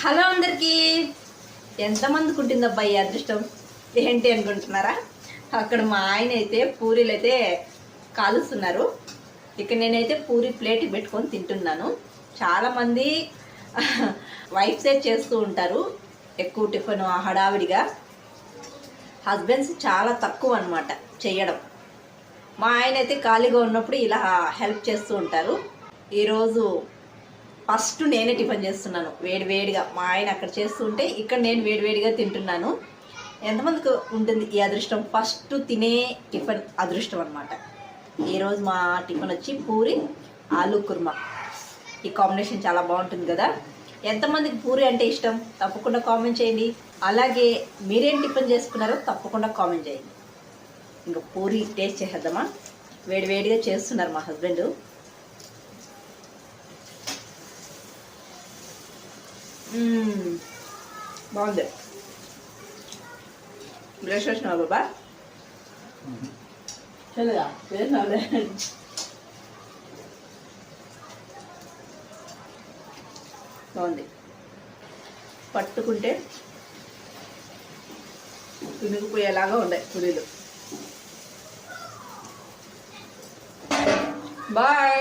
Hello అందరికీ. ఎంతమందికి కుట్టిందబ్బా ఈ అదృష్టం? ఏంటి అనుకుంటున్నారా? అక్కడ మా ఆయన అయితే పూరీలు అయితే కాలుస్తున్నారు. ఇక్కడ నేనైతే పూరి ప్లేట్ పెట్టుకొని తింటున్నాను. చాలామంది వైఫ్సే చేస్తూ ఉంటారు. ఎక్కువ టిఫిన్ హడావిడిగా. హస్బెండ్స్ చాలా తక్కువ అనమాట చేయడం. మా ఆయన అయితే ఖాళీగా ఉన్నప్పుడు ఇలా హెల్ప్ చేస్తూ ఉంటారు. ఈరోజు ఫస్ట్ నేనే టిఫిన్ చేస్తున్నాను వేడివేడిగా. మా ఆయన అక్కడ చేస్తుంటే ఇక్కడ నేను వేడివేడిగా తింటున్నాను. ఎంతమందికి ఉంటుంది ఈ అదృష్టం? ఫస్ట్ తినే టిఫిన్ అదృష్టం అనమాట ఈరోజు మా టిఫిన్ వచ్చి పూరి ఆలు కుర్మా. ఈ కాంబినేషన్ చాలా బాగుంటుంది కదా? ఎంతమందికి పూరి అంటే ఇష్టం? తప్పకుండా కామెంట్ చేయండి. అలాగే మీరేం టిఫిన్ చేసుకున్నారో తప్పకుండా కామెంట్ చేయండి. ఇంకా పూరి టేస్ట్ చేసేద్దామా? వేడివేడిగా చేస్తున్నారు మా హస్బెండ్. బాగుంది. బ్రష్ వచ్చినావా బాబా? చల్లగా వేసినావులే బాగుంది. పట్టుకుంటే తునిగిపోయేలాగా ఉన్నాయి పూరీలు బాయ్.